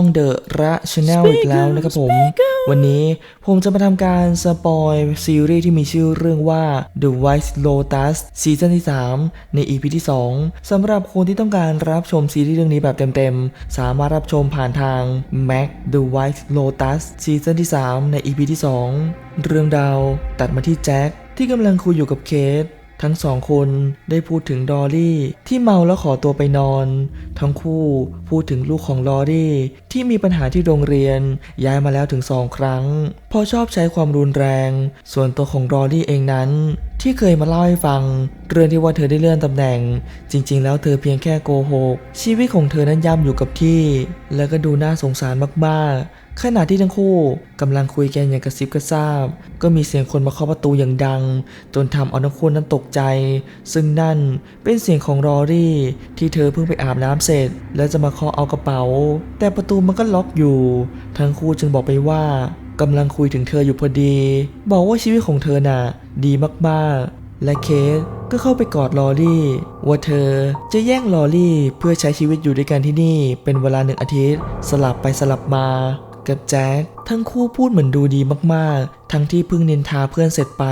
ช่องเดอะระชาแนลอีกแล้วนะครับผม วันนี้ผมจะมาทำการสปอยซีรีส์ที่มีชื่อเรื่องว่า The White Lotus ซีซั่นที่ 3 ใน EP ที่ 2สำหรับคนที่ต้องการรับชมซีรีส์เรื่องนี้แบบเต็มๆ สามารถรับชมผ่านทาง Mac The White Lotus ซีซั่นที่ 3 ใน EP ที่ 2 เรื่องดาวตัดมาที่แจ็คที่กำลังคุยอยู่กับเคท ทั้งสองคนได้พูดถึงดอรี่ที่เมาแล้วขอตัวไปนอน ทั้งคู่พูดถึงลูกของลอรี่ที่มีปัญหาที่โรงเรียนย้ายมาแล้วถึงสองครั้ง พอชอบใช้ความรุนแรง ส่วนตัวของดอรี่เองนั้น ที่เคยมาเล่าให้ฟัง เรื่องที่ว่าเธอได้เลื่อนตำแหน่ง จริง ๆ แล้วเธอเพียงแค่โกหก ชีวิตของเธอนั้นย่ำอยู่กับที่ แล้วก็ดูน่าสงสารมากๆ ขณะที่ทั้งคู่กำลังคุยกันอย่างกระซิบกระซาบ ก็มีเสียงคนมาเคาะประตูอย่างดัง จนทำเอาทั้งคู่นั้นตกใจ ซึ่งนั่นเป็นเสียงของรอรี่ ที่เธอเพิ่งไปอาบน้ำเสร็จ แล้วจะมาเคาะเอากระเป๋า แต่ประตูมันก็ล็อกอยู่ ทั้งคู่จึงบอกไปว่า กำลังคุยถึงเธออยู่พอดี บอกว่าชีวิตของเธอน่ะดีมากๆ และเคสก็เข้าไปกอดลอรี่ ว่าเธอจะแย่งลอรี่เพื่อใช้ชีวิตอยู่ด้วยกันที่นี่ เป็นเวลาหนึ่งอาทิตย์ สลับไปสลับมากับแจ็คทั้งคู่พูดเหมือนดูดีมากๆ ทั้งที่เพิ่งนินทาเพื่อนเสร็จไป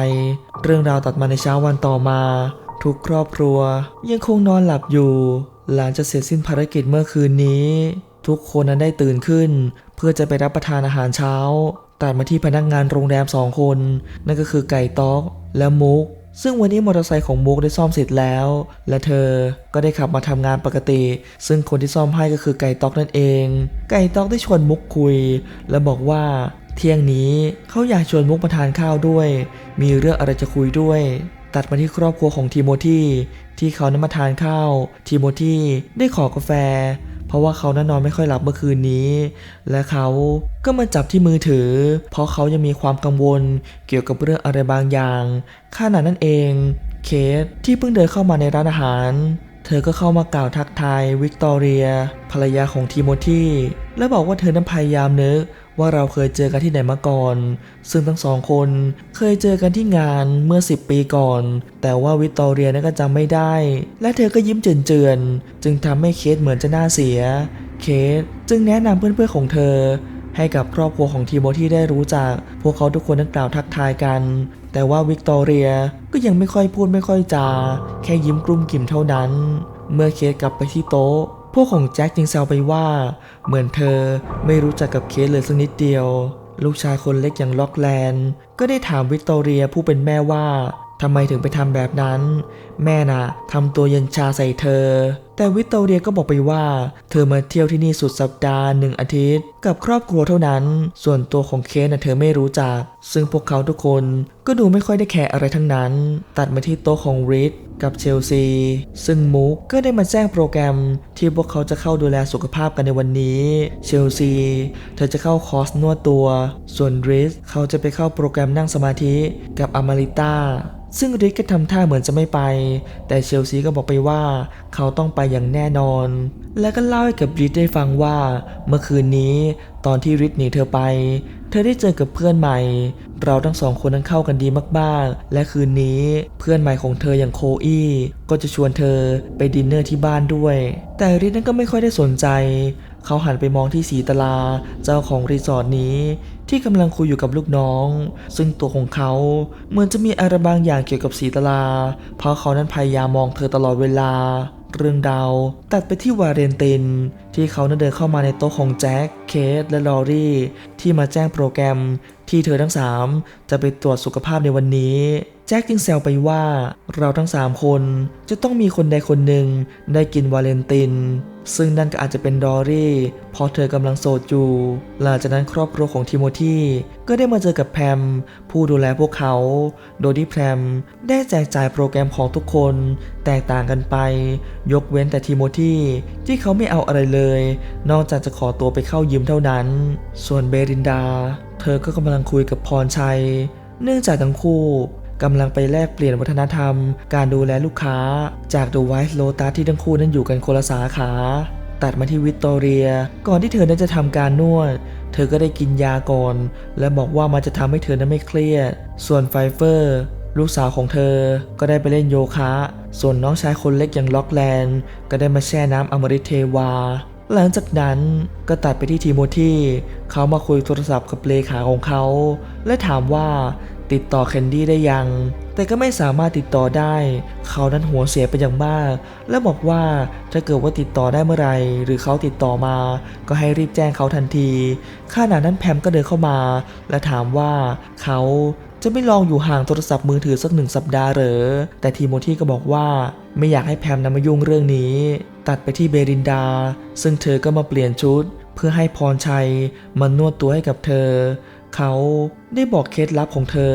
เรื่องราวตัดมาในเช้าวันต่อมา ทุกครอบครัว ยังคงนอนหลับอยู่ หลังจากเสร็จสิ้นภารกิจเมื่อคืนนี้ ทุกคนนั้นได้ตื่นขึ้น เพื่อจะไปรับประทานอาหารเช้า ตัดมาที่พนักงานโรงแรมสองคน นั่นก็คือไก่ต๊อกและมุก ซึ่งวันนี้มอเตอร์ไซค์ของมุกได้ซ่อมเสร็จแล้ว และเธอก็ได้ขับมาทำงานปกติ ซึ่งคนที่ซ่อมให้ก็คือไก่ต๊อกนั่นเอง ไก่ต๊อกได้ชวนมุกคุย และบอกว่าเที่ยงนี้เขาอยากชวนมุกมาทานข้าวด้วย มีเรื่องอะไรจะคุยด้วย ตัดมาที่ครอบครัวของทีโมธีที่เขานั้นมาทานข้าว ทีโมธีได้ขอกาแฟ เพราะว่าเขานั้นนอนไม่ค่อยหลับเมื่อคืนนี้ และเขาก็มาจับที่มือถือ เพราะเขายังมีความกังวลเกี่ยวกับเรื่องอะไรบางอย่างขณะนั้นเอง เคสที่เพิ่งเดินเข้ามาในร้านอาหาร เธอก็เข้ามากล่าวทักทายวิกตอเรีย ภรรยาของทีโมธีและบอกว่าเธอนั้นพยายามนึก ว่าเราเคยเจอกันที่ไหนมาก่อน ซึ่งทั้งสองคนเคยเจอกันที่งานเมื่อ 10 ปีก่อน แต่ว่าวิกตอเรียนั้นก็จำไม่ได้ และเธอก็ยิ้มเจือนๆ จึงทำให้เคสเหมือนจะน่าเสีย เคสจึงแนะนำเพื่อนๆของเธอ ให้กับครอบครัวของทีโมธีได้รู้จัก พวกเขาทุกคนนั้นกล่าวทักทายกัน แต่ว่าวิกตอเรียก็ยังไม่ค่อยพูดไม่ค่อยจา แค่ยิ้มกลุ้มกิ่มเท่านั้น เมื่อเคสกลับไปที่โต๊ะ พวกของแจ็คจึงแซวไปว่า เหมือนเธอไม่รู้จักกับเคสเลยสักนิดเดียว ลูกชายคนเล็กอย่างล็อกแลนด์ ก็ได้ถามวิกตอเรียผู้เป็นแม่ว่าทำไมถึงไปทำแบบนั้น แม่น่ะทำตัวเย็นชาใส่เธอ แต่วิกตอเรียก็บอกไปว่า เธอมาเที่ยวที่นี่สุดสัปดาห์หนึ่งอาทิตย์ กับครอบครัวเท่านั้น ส่วนตัวของเคสนะเธอไม่รู้จัก ซึ่งพวกเขาทุกคนก็ดูไม่ค่อยได้แคร์อะไรทั้งนั้น ตัดมาที่โต๊ะของริดกับเชลซี ซึ่งมุกก็ได้มาแจ้งโปรแกรมที่พวกเขาจะเข้าดูแลสุขภาพกันในวันนี้ เชลซี เธอจะเข้าคอร์สนวดตัว ส่วนริสเขาจะไปเข้าโปรแกรมนั่งสมาธิกับอมาริต้าซึ่งริกก็ทำท่าเหมือนจะไม่ไป แต่เชลซีก็บอกไปว่าเขาต้องไปอย่างแน่นอน และก็เล่าให้กับริดได้ฟังว่า เมื่อคืนนี้ตอนที่ริดหนีเธอไป เธอได้เจอกับเพื่อนใหม่ เราทั้งสองคนนั้นเข้ากันดีมากๆ และคืนนี้เพื่อนใหม่ของเธออย่างโคอี้ก็จะชวนเธอไปดินเนอร์ที่บ้านด้วย แต่ริดนั้นก็ไม่ค่อยได้สนใจ เขาหันไปมองที่สีตลาเจ้าของรีสอร์ทนี้ที่กำลังคุยอยู่กับลูกน้อง ซึ่งตัวของเขาเหมือนจะมีอะไรบางอย่างเกี่ยวกับสีตลา เพราะเขานั้นพยายามมองเธอตลอดเวลา เรื่องดาว ตัดไปที่วาเรนติน ที่เขานั้นเดินเข้ามาในโต๊ะของแจ็ค เคท และลอรี่ ที่มาแจ้งโปรแกรมที่เธอทั้งสามจะไปตรวจสุขภาพในวันนี้ แจ็คจึงแซวไปว่าเราทั้งสามคนจะต้องมีคนใดคนหนึ่งได้กินวาเลนติน ซึ่งนั่นก็อาจจะเป็นดอรี่เพราะเธอกำลังโสดอยู่หลังจากนั้นครอบครัวของทิโมธีก็ได้มาเจอกับแพม ผู้ดูแลพวกเขา โดยที่แพมได้แจกจ่ายโปรแกรมของทุกคนแตกต่างกันไป ยกเว้นแต่ทิโมธีที่เขาไม่เอาอะไรเลย นอกจากจะขอตัวไปเข้ายิมเท่านั้น ส่วนเบรินดา เธอก็กำลังคุยกับพรชัย เนื่องจากทั้งคู่ กำลังไปแลกเปลี่ยนวัฒนธรรม การดูแลลูกค้า จาก The White Lotus ที่ทั้งคู่นั้นอยู่กันคนละสาขา ตัดมาที่วิกตอเรีย ก่อนที่เธอนั้นจะทำการนวด เธอก็ได้กินยาก่อน และบอกว่ามันจะทำให้เธอนั้นไม่เครียด ส่วนไฟเฟอร์ลูกสาวของเธอก็ได้ไปเล่นโยคะ ส่วนน้องชายคนเล็กอย่างล็อกแลนด์ ก็ได้มาแช่น้ำอมฤตเทวา หลังจากนั้นก็ตัดไปที่ทีโมธีเขามาคุยโทรศัพท์กับเลขาของเขา และถามว่า ติดต่อแคนดี้ได้ยัง แต่ก็ไม่สามารถติดต่อได้ เขานั้นหัวเสียไปอย่างมาก และบอกว่าถ้าเกิดว่าติดต่อได้เมื่อไหรหรือเขาติดต่อมา ก็ให้รีบแจ้งเขาทันทีขณะนั้นแพมก็เดินเข้ามา และถามว่าเขาจะไม่ลองอยู่ห่างโทรศัพท์มือถือสักหนึ่งสัปดาห์เหรอ แต่ทีโมธีก็บอกว่าไม่อยากให้แพมนำมายุ่งเรื่องนี้ ตัดไปที่เบรินดา ซึ่งเธอก็มาเปลี่ยนชุด เพื่อให้พรชัยมานวดตัวให้กับเธอ เขาได้บอกเคล็ดลับของเธอ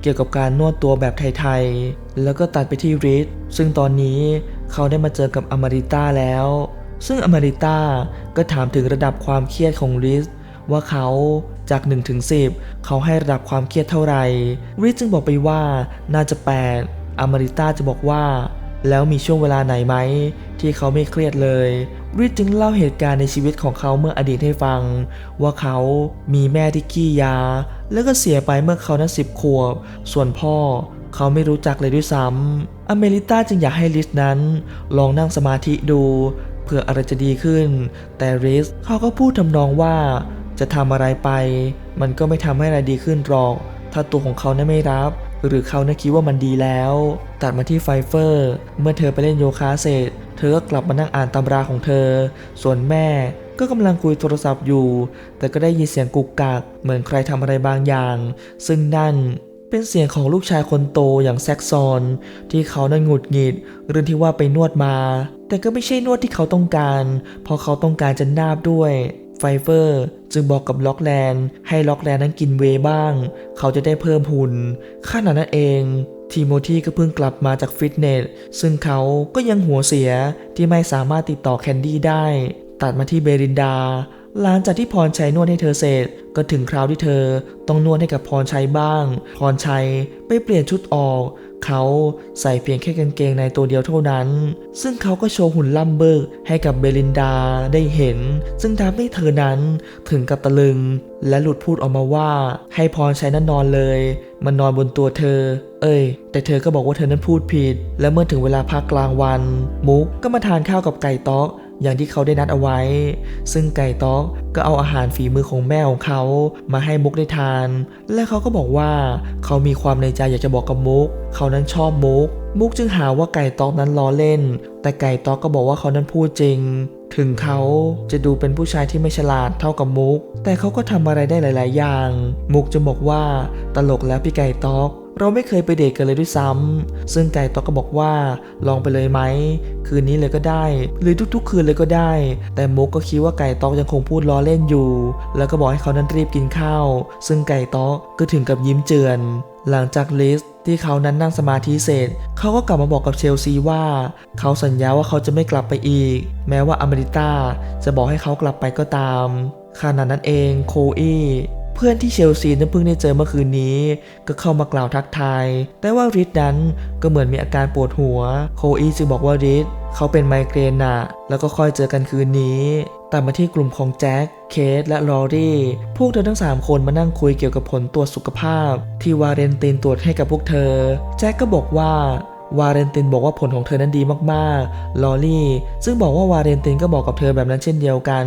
เกี่ยวกับการนวดตัวแบบไทยๆ แล้วก็ตัดไปที่ริสซึ่งตอนนี้เขาได้มาเจอกับอมาริต้าแล้ว ซึ่งอมาริต้าก็ถามถึงระดับความเครียดของริสว่าเขาจาก1ถึง10 เขาให้ระดับความเครียดเท่าไหร่ริสจึงบอกไปว่าน่าจะ 8 อมาริต้าจะบอกว่า แล้วมีช่วงเวลาไหนไหมที่เขาไม่เครียดเลยริสจึงเล่าเหตุการณ์ในชีวิตของเขาเมื่ออดีตให้ฟัง ว่าเขามีแม่ที่ขี้ยา แล้วก็เสียไปเมื่อเขานั้นสิบขวบ ส่วนพ่อเขาไม่รู้จักเลยด้วยซ้ำอเมริต้าจึงอยากให้ลิสนั้น ลองนั่งสมาธิดูเพื่ออะไรจะดีขึ้น แต่ริสเขาก็พูดทำนองว่าจะทำอะไรไป มันก็ไม่ทำให้อะไรดีขึ้นหรอก ถ้าตัวของเขานั้นไม่รับ หรือเขานั้นคิดว่ามันดีแล้ว ตัดมาที่ไฟเฟอร์ เมื่อเธอไปเล่นโยคะเสร็จ เธอก็กลับมานั่งอ่านตำราของเธอ ส่วนแม่ก็กำลังคุยโทรศัพท์อยู่ แต่ก็ได้ยินเสียงกุกกัก เหมือนใครทำอะไรบางอย่าง ซึ่งนั่นเป็นเสียงของลูกชายคนโตอย่างแซกซอน ที่เขานั้นหงุดหงิดเรื่องที่ว่าไปนวดมา แต่ก็ไม่ใช่นวดที่เขาต้องการ เพราะเขาต้องการจะนาบด้วย ฟเฟอร์จึงบอกกับล็อกแลนด์ให้ล็อกแลนด์นั้นกินเวบ้าง เขาจะได้เพิ่มหุ่นขณะนั้นเองทีโมธีก็เพิ่งกลับมาจากฟิตเนส ซึ่งเขาก็ยังหัวเสียที่ไม่สามารถติดต่อแคนดี้ได้ ตัดมาที่เบรินดา หลังจากที่พรชัยนวดให้เธอเสร็จ ก็ถึงคราวที่เธอต้องนวดให้กับพรชัยบ้าง พรชัยไปเปลี่ยนชุดออก เขาใส่เพียงแค่กางเกงในตัวเดียวเท่านั้น ซึ่งเขาก็โชว์หุ่นล่ำเบิกให้กับเบลินดาได้เห็น ซึ่งทำให้เธอนั้นถึงกับตะลึง และหลุดพูดออกมาว่า ให้พรชัยนั้นนอนเลย มันนอนบนตัวเธอ เอ้ย แต่เธอก็บอกว่าเธอนั้นพูดผิด และเมื่อถึงเวลาพักกลางวัน มุกก็มาทานข้าวกับไก่ต๊อก อย่างที่เขาได้นัดเอาไว้ ซึ่งไก่ต๊อกก็เอาอาหารฝีมือของแม่ของเขามาให้มุกได้ทาน และเขาก็บอกว่าเขามีความในใจอยากจะบอกกับมุก เขานั้นชอบมุก มุกจึงหาว่าไก่ต๊อกนั้นล้อเล่น แต่ไก่ต๊อกก็บอกว่าเขานั้นพูดจริง ถึงเขาจะดูเป็นผู้ชายที่ไม่ฉลาดเท่ากับมุก แต่เขาก็ทำอะไรได้หลาย ๆ อย่าง มุกจะบอกว่าตลกแล้วพี่ไก่ต๊อก เราไม่เคยไปเดทกันเลยด้วยซ้ำซึ่งไก่ต๊อกก็บอกว่าลองไปเลยไหม คืนนี้เลยก็ได้ หรือทุกๆ คืนเลยก็ได้ แต่มุกก็คิดว่าไก่ต๊อกยังคงพูดล้อเล่นอยู่ แล้วก็บอกให้เขานั้นรีบกินข้าว ซึ่งไก่ต๊อกก็ถึงกับยิ้มเจือน หลังจากลิสที่เขานั้นนั่งสมาธิเสร็จ เขาก็กลับมาบอกกับเชลซีว่า เขาสัญญาว่าเขาจะไม่กลับไปอีก แม้ว่าอเมริต้าจะบอกให้เขากลับไปก็ตามขณะนั้นเองโคอี้ เพื่อนที่เชลซีนั้นเพิ่งได้เจอเมื่อคืนนี้ ก็เข้ามากล่าวทักทาย แต่ว่าริดนั้นก็เหมือนมีอาการปวดหัว โคอีจึงบอกว่าริดเขาเป็นไมเกรนน่ะแล้วก็ค่อยเจอกันคืนนี้แต่มาที่กลุ่มของแจ็ค เคสและลอรี่ พวกเธอทั้ง 3 คนมานั่งคุยเกี่ยวกับผลตรวจสุขภาพ ที่วาเรนตินตรวจให้กับพวกเธอ แจ็คก็บอกว่า วาเรนตินบอกว่าผลของเธอนั้นดีมากๆ ลอรี่ ซึ่งบอกว่าวาเรนตินก็บอกกับเธอแบบนั้นเช่นเดียวกัน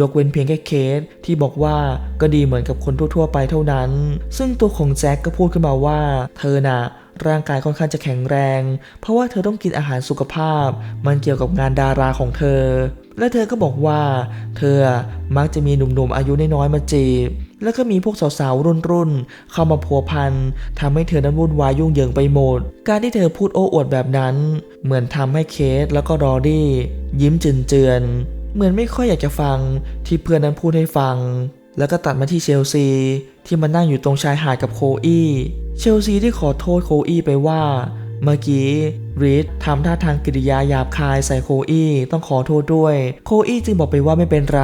ยกเว้นเพียงแค่เคสที่บอกว่าก็ดีเหมือนกับคนทั่วๆไปเท่านั้น ซึ่งตัวของแจ็คก็พูดขึ้นมาว่า เธอน่ะร่างกายค่อนข้างจะแข็งแรง เพราะว่าเธอต้องกินอาหารสุขภาพ มันเกี่ยวกับงานดาราของเธอ และเธอก็บอกว่า เธอมักจะมีหนุ่มๆอายุน้อยๆมาจีบ แล้วก็มีพวกสาวๆ รุ่นๆ เข้ามาพัวพันทำให้เธอนั้นวุ่นวายยุ่งเหยิงไปหมด การที่เธอพูดโอ้อวดแบบนั้น เหมือนทำให้เคสแล้วก็รอดี้ ยิ้มเจือนๆ เหมือนไม่ค่อยอยากจะฟังที่เพื่อนนั้นพูดให้ฟัง แล้วก็ตัดมาที่เชลซี ที่มานั่งอยู่ตรงชายหาดกับโคอี้ เชลซีได้ขอโทษโคอี้ไปว่า เมื่อกี้รีดทำท่าทางกิริยาหยาบคายใส่โคอี้ต้องขอโทษด้วย โคอี้จึงบอกไปว่าไม่เป็นไร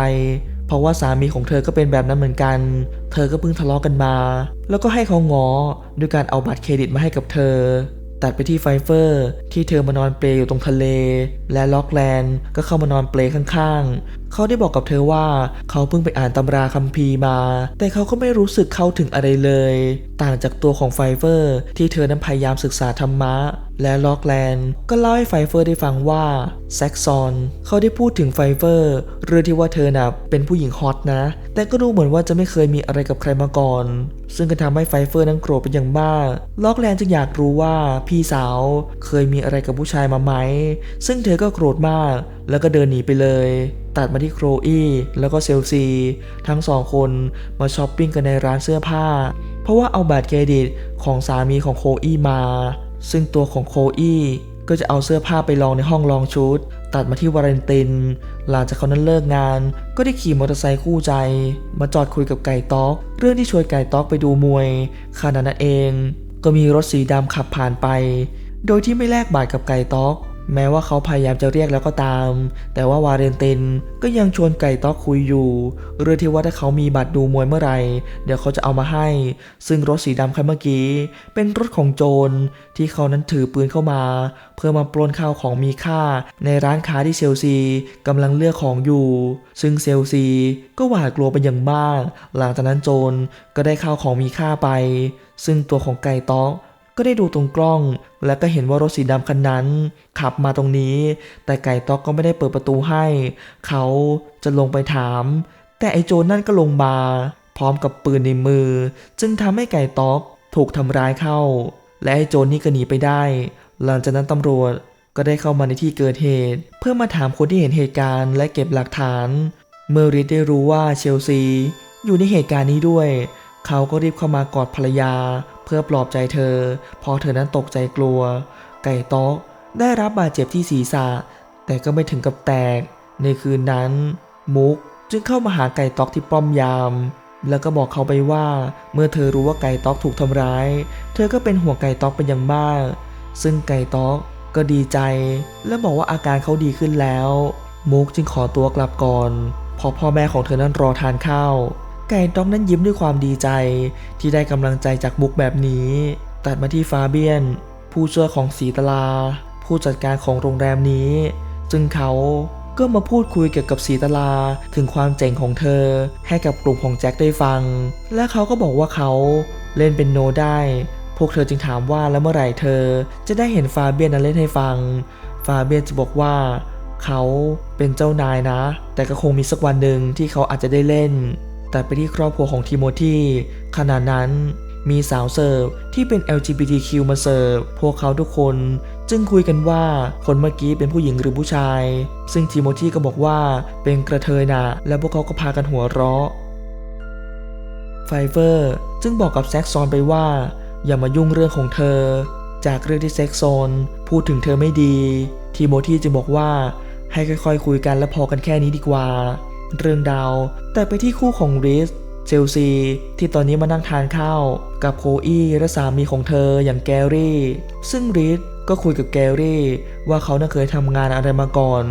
เพราะว่าสามีของเธอก็เป็นแบบนั้นเหมือนกัน เธอก็เพิ่งทะเลาะกันมา แล้วก็ให้เขางอด้วยการเอาบัตรเครดิตมาให้กับเธอ ตัดไปที่ไฟเฟอร์ ที่เธอมานอนเปลอยู่ตรงทะเล และล็อกแลนด์ก็เข้ามานอนเปลข้างๆ เขาได้บอกกับเธอว่าเขาเพิ่งไปอ่านตำราคัมภีร์มา แต่เขาก็ไม่รู้สึกเข้าถึงอะไรเลย ต่างจากตัวของไฟเฟอร์ ที่เธอนั้นพยายามศึกษาธรรมะ และล็อกแลนด์ก็เล่าให้ไฟเฟอร์ได้ฟังว่าแซกซอนเขาได้พูดถึงไฟเฟอร์เรื่องที่ว่าเธอน่ะเป็นผู้หญิงฮอตนะ แต่ก็ดูเหมือนว่าจะไม่เคยมีอะไรกับใครมาก่อน ซึ่งก็ทำให้ไฟเฟอร์นั้นโกรธเป็นอย่างมากล็อกแลนด์จึงอยากรู้ว่าพี่สาวเคยมีอะไรกับผู้ชายมาไหม ซึ่งเธอก็โกรธมาก แล้วก็เดินหนีไปเลยตัดมาที่โครอี้แล้วก็เซลซี ทั้งสองคนมาช้อปปิ้งกันในร้านเสื้อผ้า เพราะว่าเอาบัตรเครดิตของสามีของโคอี้มา ซึ่งตัวของโคอี้ก็จะเอาเสื้อผ้าไปลองในห้องลองชุด ตัดมาที่วาเลนติน หลังจากเขานั้นเลิกงาน ก็ได้ขี่มอเตอร์ไซค์คู่ใจ มาจอดคุยกับไก่ต๊อก เรื่องที่ชวนไก่ต๊อกไปดูมวยขณะนั้นเอง ก็มีรถสีดำขับผ่านไป โดยที่ไม่แลกบาทกับไก่ต๊อก แม้ว่าเขาพยายามจะเรียกแล้วก็ตาม แต่ว่าวาเลนตินก็ยังชวนไก่ต๊อกคุยอยู่ เรื่องที่ว่าถ้าเขามีบัตรดูมวยเมื่อไหร่ เดี๋ยวเขาจะเอามาให้ ซึ่งรถสีดำคันเมื่อกี้ เป็นรถของโจรที่เขานั้นถือปืนเข้ามา เพื่อมาปล้นข้าวของมีค่า ในร้านค้าที่เชลซีกำลังเลือกของอยู่ ซึ่งเชลซีก็หวาดกลัวเป็นอย่างมาก หลังจากนั้นโจรก็ได้ข้าวของมีค่าไป ซึ่งตัวของไก่ต๊อก ก็ได้ดูตรงกล้อง และก็เห็นว่ารถสีดำคันนั้น ขับมาตรงนี้ แต่ไก่ต๊อกก็ไม่ได้เปิดประตูให้ เขาจะลงไปถาม แต่ไอโจรนั่นก็ลงมา พร้อมกับปืนในมือ จึงทำให้ไก่ต๊อกถูกทำร้ายเข้า และไอโจรนี่ก็หนีไปได้ หลังจากนั้นตำรวจก็ได้เข้ามาในที่เกิดเหตุ เพื่อมาถามคนที่เห็นเหตุการณ์และเก็บหลักฐาน เมื่อริดได้รู้ว่าเชลซีอยู่ในเหตุการณ์นี้ด้วย เขาก็รีบเข้ามากอดภรรยา เพื่อปลอบใจเธอ พอเธอนั้นตกใจกลัว ไก่ต๊อกได้รับบาดเจ็บที่ศีรษะ แต่ก็ไม่ถึงกับแตก ในคืนนั้น มุกจึงเข้ามาหาไก่ต๊อกที่ป้อมยาม แล้วก็บอกเขาไปว่า เมื่อเธอรู้ว่าไก่ต๊อกถูกทำร้าย เธอก็เป็นห่วงไก่ต๊อกเป็นอย่างมาก ซึ่งไก่ต๊อกก็ดีใจ และบอกว่าอาการเขาดีขึ้นแล้ว มุกจึงขอตัวกลับก่อนเพราะพ่อแม่ของเธอนั้นรอทานข้าว ไก่ต๊อกนั้นยิ้มด้วยความดีใจ ที่ได้กำลังใจจากมุกแบบนี้ ตัดมาที่ฟาเบียน ผู้ช่วยของสีตลา ผู้จัดการของโรงแรมนี้ ซึ่งเขาก็มาพูดคุยเกี่ยวกับสีตลาถึงความเจ๋งของเธอ ให้กับกลุ่มของแจ็คได้ฟัง และเขาก็บอกว่าเขาเล่นเป็นโนได้ พวกเธอจึงถามว่าแล้วเมื่อไหร่เธอ จะได้เห็นฟาเบียนนั้นเล่นให้ฟัง ฟาเบียนจะบอกว่าเขาเป็นเจ้านายนะ แต่ก็คงมีสักวันหนึ่งที่เขาอาจจะได้เล่น แต่ไปที่ครอบครัวของทิโมธีขณะนั้นมีสาวเสิร์ฟที่เป็น LGBTQ มาเสิร์ฟพวกเขาทุกคน จึงคุยกันว่าคนเมื่อกี้เป็นผู้หญิงหรือผู้ชาย ซึ่งทิโมธีก็บอกว่าเป็นกระเทยนะและพวกเขาก็พากันหัวเราะไฟเฟอร์จึงบอกกับแซ็กซอนไปว่า อย่ามายุ่งเรื่องของเธอ จากเรื่องที่แซ็กซอนพูดถึงเธอไม่ดีทิโมธีจึงบอกว่าให้ค่อยๆ คุยกันและพอกันแค่นี้ดีกว่า เรื่องดาว แต่ไปที่คู่ของริสเชลซี ที่ตอนนี้มานั่งทานข้าว กับโคอี้และสามีของเธออย่างแกรี่ ซึ่งริสก็คุยกับแกรี่ ว่าเขาน่าเคยทำงานอะไรมาก่อน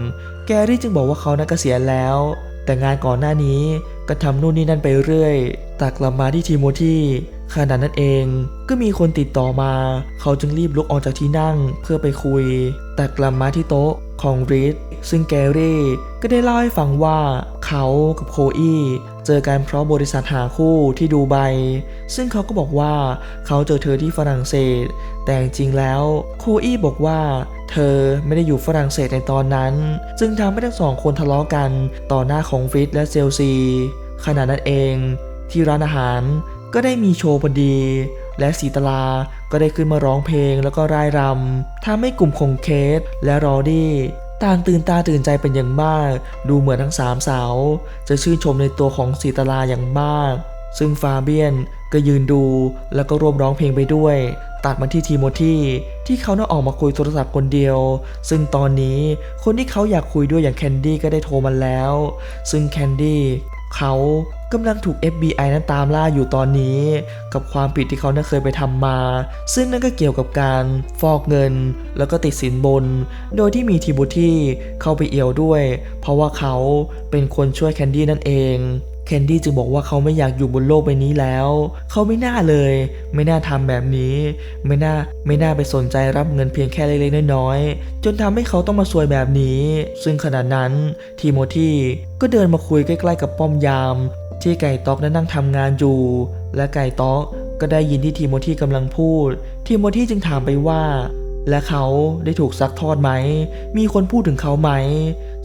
แกรี่จึงบอกว่าเขาน่าเกษียณแล้ว แต่งานก่อนหน้านี้ก็ทำนู่นนี่นั่นไปเรื่อยตักกลับมาที่ทีโมธีขณะนั้นเองก็มีคนติดต่อมา เขาจึงรีบลุกออกจากที่นั่งเพื่อไปคุย แต่กลับมาที่โต๊ะของริส ซึ่งแกรี่ก็ได้เล่าให้ฟังว่าเขากับโคอี้เจอกันเพราะบริษัทหาคู่ที่ดูไบ ซึ่งเขาก็บอกว่าเขาเจอเธอที่ฝรั่งเศส แต่จริงๆแล้วโคอี้บอกว่า เธอไม่ได้อยู่ฝรั่งเศสในตอนนั้น จึงทำให้ทั้งสองคนทะเลาะกันต่อหน้าของฟิตและเซลซี ขณะนั้นเองที่ร้านอาหารก็ได้มีโชว์พอดี และสีตลา ก็ได้ขึ้นมาร้องเพลงแล้วก็ร่ายรำทำให้กลุ่มของเคสและรอดี้ ต่างตื่นตาตื่นใจเป็นอย่างมาก ดูเหมือนทั้งสามสาว จะชื่นชมในตัวของสีตลาอย่างมาก ซึ่งฟาเบียนก็ยืนดูแล้วก็ร่วมร้องเพลงไปด้วย ตัดมาที่ทีโมธีที่เขาน่าออกมาคุยโทรศัพท์คนเดียว ซึ่งตอนนี้คนที่เขาอยากคุยด้วยอย่างแคนดี้ก็ได้โทรมาแล้ว ซึ่งแคนดี้เขา กำลังถูก FBI นั้นตามล่าอยู่ตอนนี้ กับความผิดที่เขานั้นเคยไปทำมา ซึ่งนั่นก็เกี่ยวกับการฟอกเงิน แล้วก็ติดสินบน โดยที่มีทีโมธีเข้าไปเอี่ยวด้วย เพราะว่าเขาเป็นคนช่วยแคนดี้นั่นเองแคนดี้จึงบอกว่าเขาไม่อยากอยู่บนโลกใบนี้แล้ว เขาไม่น่าเลย ไม่น่าทำแบบนี้ ไม่น่า ไม่น่าไปสนใจรับเงินเพียงแค่เล็กๆน้อยๆ จนทำให้เขาต้องมาซวยแบบนี้ ซึ่งขณะนั้นทีโมธีก็เดินมาคุยใกล้ๆกับป้อมยาม ที่ไก่ต๊อกนั้นนั่งทำงานอยู่ และไก่ต๊อกก็ได้ยินที่ทีโมธีกำลังพูด ทีโมธีจึงถามไปว่า และเขาได้ถูกซักทอดไหม มีคนพูดถึงเขาไหม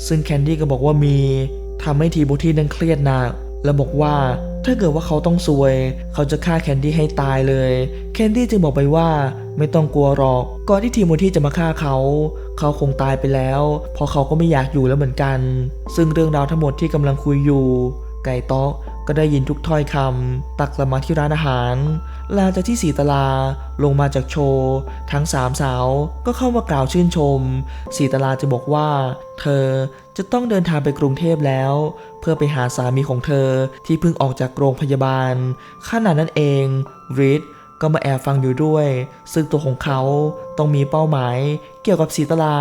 ซึ่งแคนดี้ก็บอกว่ามีทำให้ทีโมธีนั้นเครียดหนักและบอกว่าถ้าเกิดว่าเขาต้องซวย เขาจะฆ่าแคนดี้ให้ตายเลย แคนดี้จึงบอกไปว่าไม่ต้องกลัวหรอก ก่อนที่ทีโมธีจะมาฆ่าเขา เขาคงตายไปแล้ว เพราะเขาก็ไม่อยากอยู่แล้วเหมือนกัน ซึ่งเรื่องราวทั้งหมดที่กำลังคุยอยู่ ไก่ต๊อกก็ได้ยินทุกถ้อยคำตักกลับมาที่ร้านอาหารหลงจากที่สีตลาลงมาจากโชว์ ทั้งสามสาวก็เข้ามากล่าวชื่นชม สีตลาจะบอกว่า เธอจะต้องเดินทางไปกรุงเทพแล้ว เพื่อไปหาสามีของเธอที่เพิ่งออกจากโรงพยาบาลขณะนั้นเองริดก็มาแอบฟังอยู่ด้วย ซึ่งตัวของเขาต้องมีเป้าหมายเกี่ยวกับสีตลา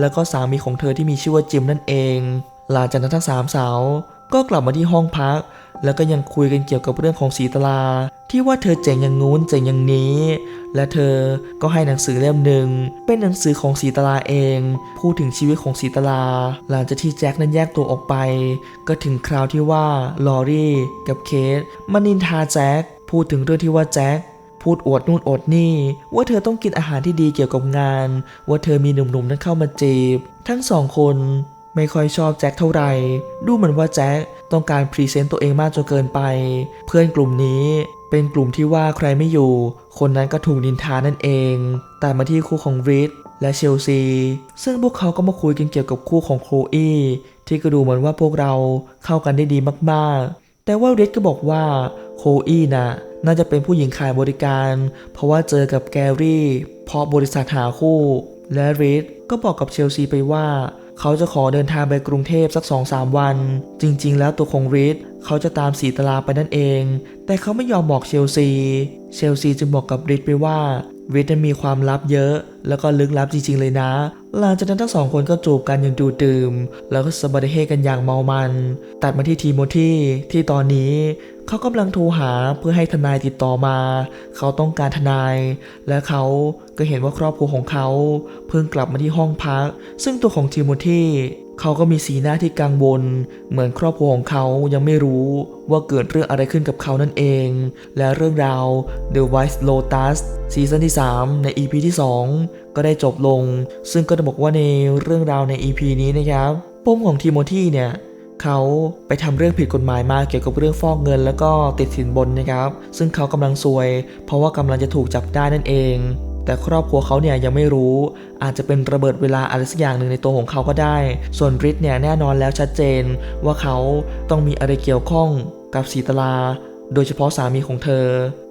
แล้วก็สามีของเธอที่มีชื่อว่าจิมนั่นเอง หลังจากนั้นทั้งสามสาว ก็กลับมาที่ห้องพัก แล้วก็ยังคุยกันเกี่ยวกับเรื่องของสีตลา ที่ว่าเธอเจ๋งอย่างงู้นเจ๋งอย่างนี้ และเธอก็ให้หนังสือเล่มหนึ่งเป็นหนังสือของสีตลาเอง พูดถึงชีวิตของสีตลา หลังจากที่แจ็คนั้นแยกตัวออกไป ก็ถึงคราวที่ว่าลอรี่กับเคทมานินทาแจ็คพูดถึงเรื่องที่ว่าแจ็คพูดอวดนู่นอวดนี่ ว่าเธอต้องกินอาหารที่ดีเกี่ยวกับงาน ว่าเธอมีหนุ่มๆนั้นเข้ามาจีบ ทั้งสองคน ไม่ค่อยชอบแจ็คเท่าไหร่ ดูเหมือนว่าแจ็คต้องการพรีเซนต์ตัวเองมากจนเกินไป เพื่อนกลุ่มนี้เป็นกลุ่มที่ว่าใครไม่อยู่ คนนั้นก็ถูกนินทานั่นเอง แต่มาที่คู่ของริดและเชลซี ซึ่งพวกเขาก็มาคุยกันเกี่ยวกับคู่ของโคลอีที่ก็ดูเหมือนว่าพวกเราเข้ากันได้ดีมากๆ แต่ว่าริดก็บอกว่าโคลอีน่ะน่าจะเป็นผู้หญิงขายบริการ เพราะว่าเจอกับแกรี่ เพราะบริษัทหาคู่ และริดก็บอกกับเชลซีไปว่า เขาจะขอเดินทางไปกรุงเทพสัก2-3วัน จริงๆ แล้วตัวของริดเขาจะตามสีตลาไปนั่นเอง แต่เขาไม่ยอมบอกเชลซี เชลซีจึงบอกกับริดไปว่าริดนั้นมีความลับเยอะ แล้วก็ลึกลับจริงๆ เลยนะ หลังจากนั้นทั้งสองคนก็จูบกันอย่างดูดื่ม แล้วก็สบาร์เฮกันอย่างเมามัน ตัดมาที่ทีโมธีที่ตอนนี้ เขากำลังโทรหาเพื่อให้ทนายติดต่อมา เขาต้องการทนาย และเขาก็เห็นว่าครอบครัวของเขา เพิ่งกลับมาที่ห้องพัก ซึ่งตัวของทีโมธีเขาก็มีสีหน้าที่กังวล เหมือนครอบครัวของเขายังไม่รู้ว่าเกิดเรื่องอะไรขึ้นกับเขานั่นเอง และเรื่องราว The White Lotus ซีซั่นที่ 3 ใน EP ที่ 2 ก็ได้จบลง ซึ่งก็จะบอกว่าในเรื่องราวใน EP นี้นะครับปมของทีโมธีเนี่ย เขาไปทำเรื่องผิดกฎหมายมาเกี่ยวกับเรื่องฟอกเงิน แล้วก็ติดสินบนนะครับ ซึ่งเขากำลังซวย เพราะว่ากำลังจะถูกจับได้นั่นเอง แต่ครอบครัวเขาเนี่ยยังไม่รู้ อาจจะเป็นระเบิดเวลาอะไรสักอย่างหนึ่งในตัวของเขาก็ได้ ส่วนริทเนี่ยแน่นอนแล้วชัดเจน ว่าเขาต้องมีอะไรเกี่ยวข้องกับสีตลา โดยเฉพาะสามีของเธอ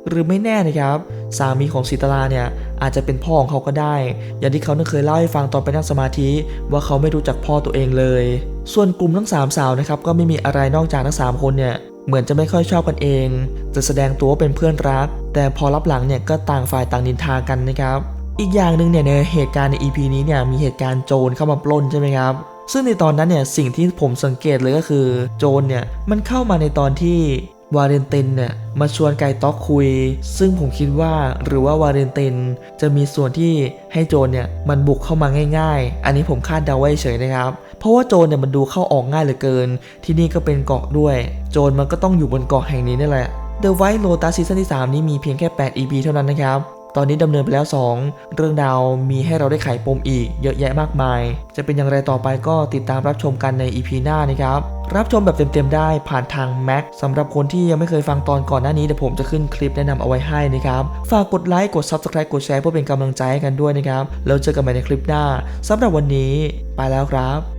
หรือไม่แน่นะครับ สามีของสีตลาเนี่ย อาจจะเป็นพ่อของเขาก็ได้ อย่างที่เขาเคยเล่าให้ฟังตอนไปนั่งสมาธิ ว่าเขาไม่รู้จักพ่อตัวเองเลย ส่วนกลุ่มทั้งสามสาวนะครับก็ไม่มีอะไรนอกจากทั้งสามคนเนี่ยเหมือนจะไม่ค่อยชอบกันเอง จะแสดงตัวว่าเป็นเพื่อนรัก แต่พอรับหลังเนี่ยก็ต่างฝ่ายต่างนินทากันนะครับ อีกอย่างหนึ่งเนี่ยในเหตุการณ์ใน EP นี้เนี่ยมีเหตุการณ์โจรเข้ามาปล้นใช่ไหมครับ ซึ่งในตอนนั้นเนี่ยสิ่งที่ผมสังเกตเลยก็คือโจรเนี่ยมันเข้ามาในตอนที่ วาเลนตินเนี่ยมาชวนไก่ต๊อกคุย ซึ่งผมคิดว่าหรือว่าวาเลนตินจะมีส่วนที่ให้โจนเนี่ยมันบุกเข้ามาง่าย ๆ อันนี้ผมคาดเดาไว้เฉยนะครับ เพราะว่าโจนเนี่ยมันดูเข้าออกง่ายเหลือเกิน ที่นี่ก็เป็นเกาะด้วย โจนมันก็ต้องอยู่บนเกาะแห่งนี้นี่แหละ The White Lotus ซีซั่นที่ 3 นี้มีเพียงแค่ 8 EP เท่านั้นนะครับ ตอนนี้ดำเนินไปแล้ว 2 เรื่องราวมีให้เราได้ไขปมอีกเยอะแยะมากมาย จะเป็นอย่างไรต่อไปก็ติดตามรับชมกันใน EP หน้านะครับ รับชมแบบเต็มๆได้ผ่านทาง Mac สำหรับคนที่ยังไม่เคยฟังตอนก่อนหน้านี้เดี๋ยวผมจะขึ้นคลิปแนะนำเอาไว้ให้นะครับ ฝากกดไลค์กด Subscribe กดแชร์เพื่อเป็นกำลังใจให้กันด้วยนะครับ แล้วเจอกันใหม่ในคลิปหน้าสำหรับวันนี้ ไปแล้วครับ